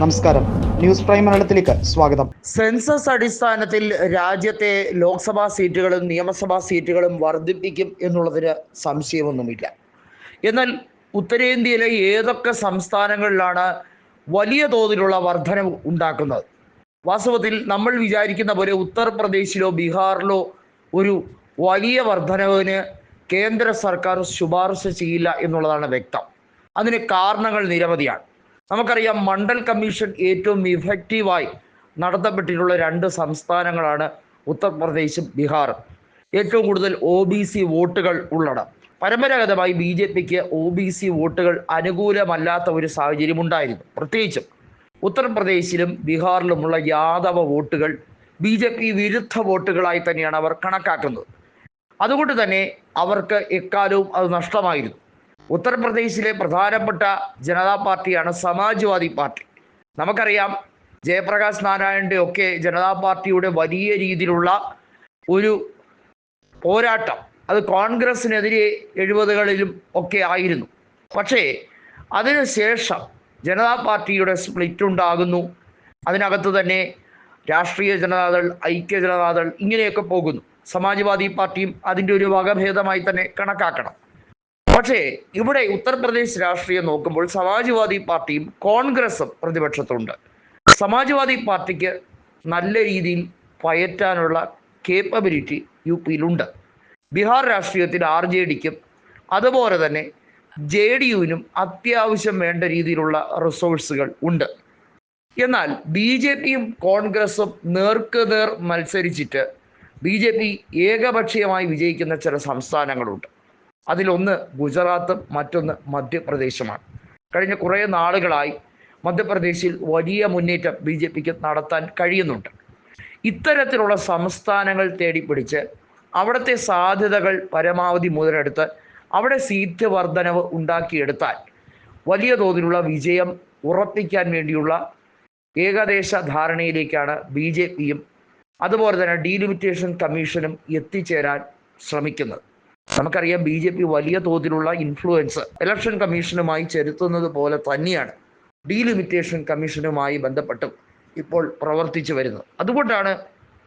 നമസ്കാരം. News prime മലയാളത്തിലേക്ക് സ്വാഗതം. സെൻസസ് അടിസ്ഥാനത്തിൽ രാജ്യത്തെ ലോക്സഭാ സീറ്റുകളും നിയമസഭാ സീറ്റുകളും വർദ്ധിപ്പിക്കും എന്നുള്ളതിന് സംശയമൊന്നുമില്ല. എന്നാൽ ഉത്തരേന്ത്യയിലെ ഏതൊക്കെ സംസ്ഥാനങ്ങളിലാണ് വലിയ തോതിലുള്ള വർധന ഉണ്ടാക്കുന്നത്? വാസ്തവത്തിൽ നമ്മൾ വിചാരിക്കുന്ന പോലെ ഉത്തർപ്രദേശിലോ ബീഹാറിലോ ഒരു വലിയ വർധനവിന് കേന്ദ്ര സർക്കാർ ശുപാർശ ചെയ്യില്ല എന്നുള്ളതാണ് വ്യക്തം. അതിന് കാരണങ്ങൾ നിരവധിയാണ്. നമുക്കറിയാം മണ്ഡൽ കമ്മീഷൻ ഏറ്റവും ഇഫക്റ്റീവായി നടത്തപ്പെട്ടിട്ടുള്ള രണ്ട് സംസ്ഥാനങ്ങളാണ് ഉത്തർപ്രദേശും ബീഹാറും. ഏറ്റവും കൂടുതൽ ഒ ബി സി വോട്ടുകൾ ഉള്ളടം. പരമ്പരാഗതമായി ബി ജെ പിക്ക് ഒ ബി സി വോട്ടുകൾ അനുകൂലമല്ലാത്ത ഒരു സാഹചര്യം ഉണ്ടായിരുന്നു പ്രത്യേകിച്ചും ഉത്തർപ്രദേശിലും ബീഹാറിലുമുള്ള യാദവ വോട്ടുകൾ ബി ജെ പി വിരുദ്ധ വോട്ടുകളായി തന്നെയാണ് അവർ കണക്കാക്കുന്നത്. അതുകൊണ്ട് തന്നെ അവർക്ക് എക്കാലവും അത് നഷ്ടമായിരുന്നു. ഉത്തർപ്രദേശിലെ പ്രധാനപ്പെട്ട ജനതാ പാർട്ടിയാണ് സമാജ്വാദി പാർട്ടി. നമുക്കറിയാം ജയപ്രകാശ് നാരായണന്റെ ഒക്കെ ജനതാ പാർട്ടിയുടെ വലിയ രീതിയിലുള്ള ഒരു പോരാട്ടം അത് കോൺഗ്രസിനെതിരെ എഴുപതുകളിലും ഒക്കെ ആയിരുന്നു. പക്ഷേ അതിനുശേഷം ജനതാ പാർട്ടിയുടെ സ്പ്ലിറ്റ് ഉണ്ടാകുന്നു. അതിനകത്ത് തന്നെ രാഷ്ട്രീയ ജനതാദൾ ഐക്യ ജനതാദൾ ഇങ്ങനെയൊക്കെ പോകുന്നു. സമാജ്വാദി പാർട്ടിയും അതിന്റെ ഒരു വകഭേദമായി തന്നെ കണക്കാക്കണം. പക്ഷേ ഇവിടെ ഉത്തർപ്രദേശ് രാഷ്ട്രീയം നോക്കുമ്പോൾ സമാജ്വാദി പാർട്ടിയും കോൺഗ്രസും പ്രതിപക്ഷത്തുണ്ട്. സമാജ്വാദി പാർട്ടിക്ക് നല്ല രീതിയിൽ പയറ്റാനുള്ള കേപ്പബിലിറ്റി യു പിയിലുണ്ട് ബീഹാർ രാഷ്ട്രീയത്തിൽ ആർ ജെ ഡിക്കും അതുപോലെ തന്നെ ജെ ഡി യുവിനും അത്യാവശ്യം വേണ്ട രീതിയിലുള്ള റിസോഴ്സുകൾ ഉണ്ട്. എന്നാൽ ബി ജെ പിയും കോൺഗ്രസും നേർക്ക് നേർ മത്സരിച്ചിട്ട് ബി ജെ പി ഏകപക്ഷീയമായി വിജയിക്കുന്ന ചില സംസ്ഥാനങ്ങളുണ്ട്. അതിലൊന്ന് ഗുജറാത്തും മറ്റൊന്ന് മധ്യപ്രദേശുമാണ്. കഴിഞ്ഞ കുറേ നാളുകളായി മധ്യപ്രദേശിൽ വലിയ മുന്നേറ്റം ബി ജെ പിക്ക് നടത്താൻ കഴിയുന്നുണ്ട്. ഇത്തരത്തിലുള്ള സംസ്ഥാനങ്ങൾ തേടി പിടിച്ച് അവിടുത്തെ സാധ്യതകൾ പരമാവധി മുതലെടുത്ത് അവിടെ സീറ്റ് വർധനവ് ഉണ്ടാക്കിയെടുത്താൽ വലിയ തോതിലുള്ള വിജയം ഉറപ്പിക്കാൻ വേണ്ടിയുള്ള ഏകദേശ ധാരണയിലേക്കാണ് ബി ജെ പിയും അതുപോലെ തന്നെ ഡീലിമിറ്റേഷൻ കമ്മീഷനും എത്തിച്ചേരാൻ ശ്രമിക്കുന്നത്. നമുക്കറിയാം ബി ജെ പി വലിയ തോതിലുള്ള ഇൻഫ്ലുവൻസ് ഇലക്ഷൻ കമ്മീഷനുമായി ചെലുത്തുന്നത് പോലെ തന്നെയാണ് ഡീലിമിറ്റേഷൻ കമ്മീഷനുമായി ബന്ധപ്പെട്ടും ഇപ്പോൾ പ്രവർത്തിച്ചു വരുന്നത്. അതുകൊണ്ടാണ്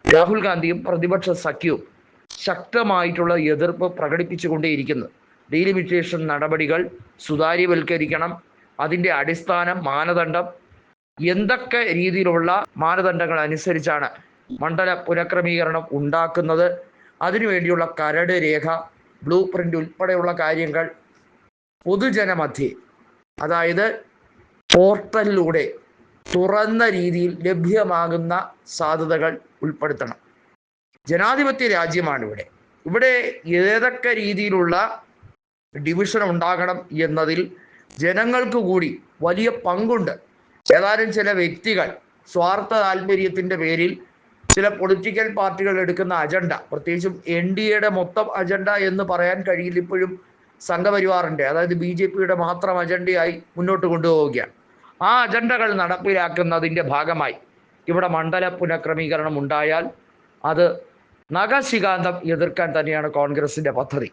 രാഹുൽ ഗാന്ധിയും പ്രതിപക്ഷ സഖ്യവും ശക്തമായിട്ടുള്ള എതിർപ്പ് പ്രകടിപ്പിച്ചുകൊണ്ടേയിരിക്കുന്നത്. ഡീലിമിറ്റേഷൻ നടപടികൾ സുതാര്യവൽക്കരിക്കണം അതിന്റെ അടിസ്ഥാനം മാനദണ്ഡം എന്തൊക്കെ രീതിയിലുള്ള മാനദണ്ഡങ്ങൾ അനുസരിച്ചാണ് മണ്ഡല പുനഃക്രമീകരണം ഉണ്ടാക്കുന്നത് അതിനുവേണ്ടിയുള്ള കരട് രേഖ ബ്ലൂ പ്രിന്റ് ഉൾപ്പെടെയുള്ള കാര്യങ്ങൾ പൊതുജനമധ്യേ അതായത് പോർട്ടലിലൂടെ തുറന്ന രീതിയിൽ ലഭ്യമാകുന്ന സാധ്യതകൾ ഉൾപ്പെടുത്തണം. ജനാധിപത്യ രാജ്യമാണ് ഇവിടെ. ഇവിടെ ഏതൊക്കെ രീതിയിലുള്ള ഡിവിഷൻ ഉണ്ടാകണം എന്നതിൽ ജനങ്ങൾക്ക് കൂടി വലിയ പങ്കുണ്ട്. ഏതാനും ചില വ്യക്തികൾ സ്വാർത്ഥ താല്പര്യത്തിന്റെ പേരിൽ ചില പൊളിറ്റിക്കൽ പാർട്ടികൾ എടുക്കുന്ന അജണ്ട പ്രത്യേകിച്ചും എൻ ഡി എയുടെ മൊത്തം അജണ്ട എന്ന് പറയാൻ കഴിയില്ല ഇപ്പോഴും സംഘപരിവാറിന്റെ അതായത് ബി ജെ പിയുടെ മാത്രം അജണ്ടയായി മുന്നോട്ട് കൊണ്ടുപോവുകയാണ്. ആ അജണ്ടകൾ നടപ്പിലാക്കുന്നതിന്റെ ഭാഗമായി ഇവിടെ മണ്ഡല പുനഃക്രമീകരണം ഉണ്ടായാൽ അത് നഖശികാന്തം എതിർക്കാൻ തന്നെയാണ് കോൺഗ്രസിന്റെ പദ്ധതി.